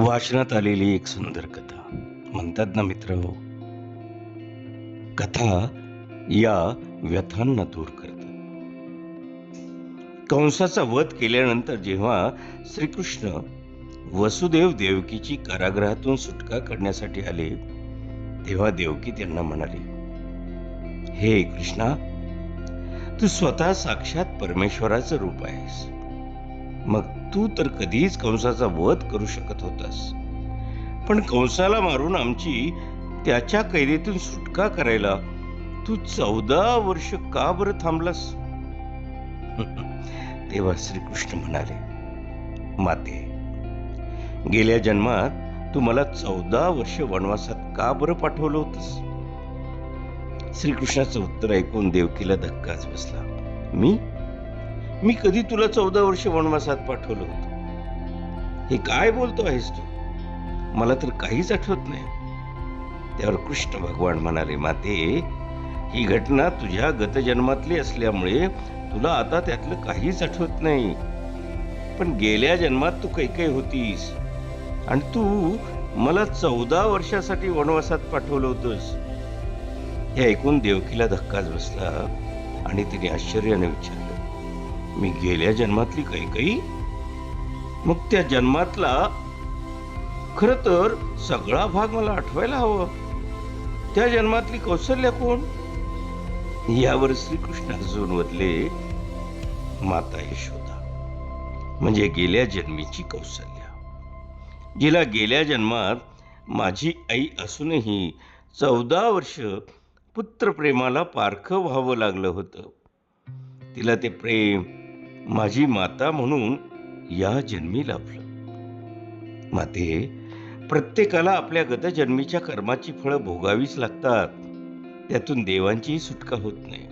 वाचनात आलेली एक सुंदर कथा. म्हणतात ना मित्र हो कथा या व्यथांना दूर करतात कंसाचा वध केल्यानंतर जेव्हा श्रीकृष्ण वसुदेव देवकीची कारागृहातून सुटका करण्यासाठी आले तेव्हा देवकी त्यांना म्हणाले हे कृष्णा तू स्वतः साक्षात परमेश्वराचं रूप आहेस. मग तू तर कधीच कंसाचा वध करू शकत होतास. पण कंसाला मारून आमची त्याच्या कैदेतून सुटका करायला तू चौदा वर्ष का बरं थांबलास? तेव्हा श्रीकृष्ण म्हणाले माते गेल्या जन्मात तू मला चौदा वर्ष वनवासात का बरं पाठवलं होतंस? श्रीकृष्णाचं उत्तर ऐकून देवकीला धक्काच बसला. मी मी कधी तुला चौदा वर्ष वनवासात पाठवलं होतं. हे काय बोलतो आहेस तू? मला तर काहीच आठवत नाही. त्यावर कृष्ण भगवान म्हणाले माते ही घटना तुझ्या गतजन्मातली असल्यामुळे तुला आता त्यातलं काहीच आठवत नाही. पण गेल्या जन्मात तू काही काही होतीस. आणि तू मला चौदा वर्षासाठी वनवासात पाठवलं होतंस. हे ऐकून देवकीला धक्काच बसला आणि तिने आश्चर्याने विचारलं मी गेल्या जन्मातली काही काही मग त्या जन्मातला खर तर सगळा भाग मला आठवायला हवा. त्या जन्मातली कौशल्य कोण? यावर श्रीकृष्ण हसून वदले माता यशोदा. म्हणजे गेल्या जन्मीची कौशल्या. जिला गेल्या जन्मात माझी आई असूनही चौदा वर्ष पुत्रप्रेमाला पारखं व्हावं लागलं होतं. तिला ते प्रेम माझी माता म्हणून या जन्मी लाभलं. माते प्रत्येकाला आपल्या गतजन्मीच्या कर्माची फळं भोगावीच लागतात. त्यातून देवांचीही सुटका होत नाही.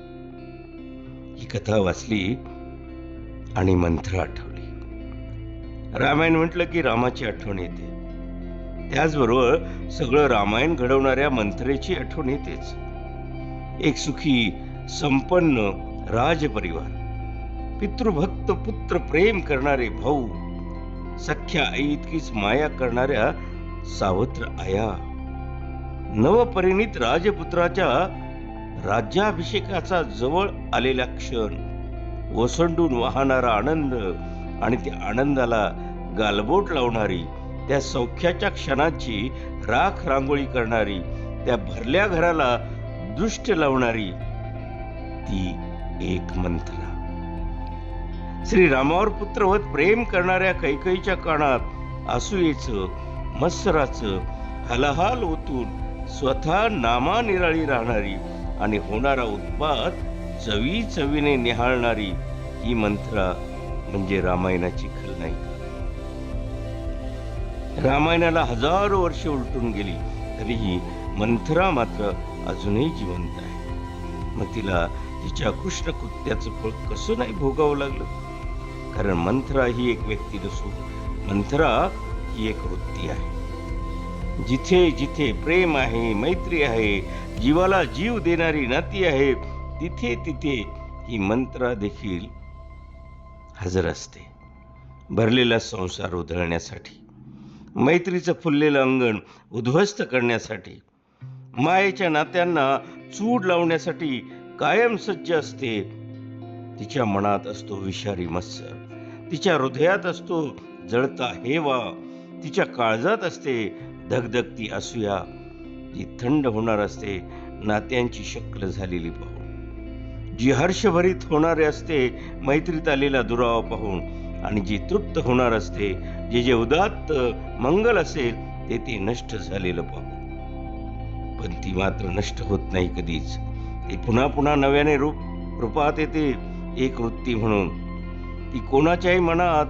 ही कथा वाचली आणि मंत्र आठवली. रामायण म्हटलं की रामाची आठवण येते. त्याचबरोबर सगळं रामायण घडवणाऱ्या मंत्रेची आठवण येतेच. एक सुखी संपन्न राजपरिवार. पितृभक्त पुत्र प्रेम करणारे भाऊ सख्या आई इतकीच माया करणाऱ्या सावत्र आया. नवपरिणित राजपुत्राच्या राज्याभिषेकाचा जवळ आलेला क्षण ओसंडून वाहणारा आनंद आणि त्या आनंदाला गालबोट लावणारी त्या सौख्याच्या क्षणाची राख रांगोळी करणारी त्या भरल्या घराला दृष्ट लावणारी ती एक मंत्र. श्री रामावर पुत्रवत प्रेम करणाऱ्या कैकईच्या कानात असूयेचं मत्सराचं हलाहाल ओतून स्वतः नामा निराळी राहणारी आणि होणारा उत्पाद चवी चवीने निहाळणारी ही मंत्रा म्हणजे रामायणाची खलनायिका. रामायणाला हजारो वर्ष उलटून गेली तरीही मंथरा मात्र अजूनही जिवंत आहे. मग तिला तिच्या कृष्ण कृत्याचं फळ कसं नाही भोगावं लागलं? कारण मंथरा ही एक व्यक्ती नसून मंथरा ही एक वृत्ती आहे. जिथे जिथे प्रेम आहे मैत्री आहे जीवाला जीव देणारी नाती आहे तिथे तिथे ही मंत्रा देखील हजर असते. भरलेला संसार उधळण्यासाठी मैत्रीचं फुललेलं अंगण उद्ध्वस्त करण्यासाठी मायेच्या नात्यांना चूड लावण्यासाठी कायम सज्ज असते तिच्या मनात असतो विषारी मत्सर. तिच्या हृदयात असतो जळता हेवा तिच्या काळजात असते धगधगती असूया. जी थंड होणार असते नात्यांची शक्ल झालेली पाहून. जी हर्षभरीत होणारे असते मैत्रीत आलेला दुरावा पाहून. आणि जी तृप्त होणार असते जे जे उदात्त मंगल असेल ते ते नष्ट झालेलं पाहून. पण ती मात्र नष्ट होत नाही कधीच. ती पुन्हा पुन्हा नव्याने रूप रूपात येते. एक वृत्ती म्हणून ती कोणाच्याही मनात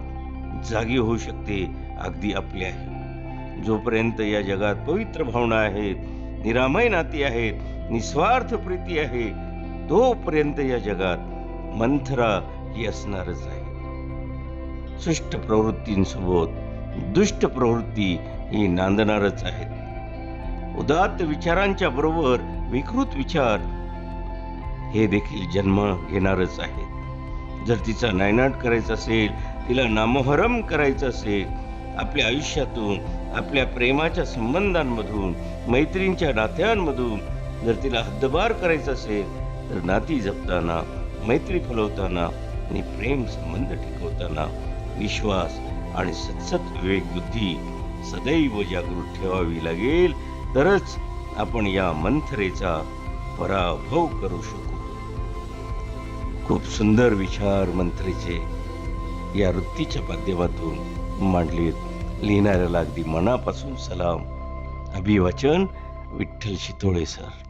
जागी होऊ शकते अगदी आपल्याही. आहे जोपर्यंत या जगात पवित्र भावना आहेत निरामय नाती आहेत निस्वार्थ प्रीती आहे तोपर्यंत या जगात मंथरा ही असणारच आहे. सुष्ट प्रवृत्तींसोबत दुष्ट प्रवृत्ती ही नांदणारच आहेत. उदात्त विचारांच्या बरोबर विकृत विचार हे देखील जन्म घेणारच आहे जर तिचा नायनाट करायचा असेल तिला नामोहरम करायचं असेल आपल्या आयुष्यातून आपल्या प्रेमाच्या संबंधांमधून मैत्रींच्या नात्यांमधून जर तिला हद्दबार करायचं असेल तर नाती जपताना मैत्री फुलवताना आणि प्रेम संबंध टिकवताना विश्वास आणि सतसत विवेक बुद्धी सदैव जागृत ठेवावी लागेल. तरच आपण या मंथरेचा पराभव करू शकू. खूप सुंदर विचार मंत्रेचे या वृत्तीच्या माध्यमातून मांडलेत लिहिणाऱ्याला अगदी मनापासून सलाम. अभिवाचन विठ्ठल शितोळे सर.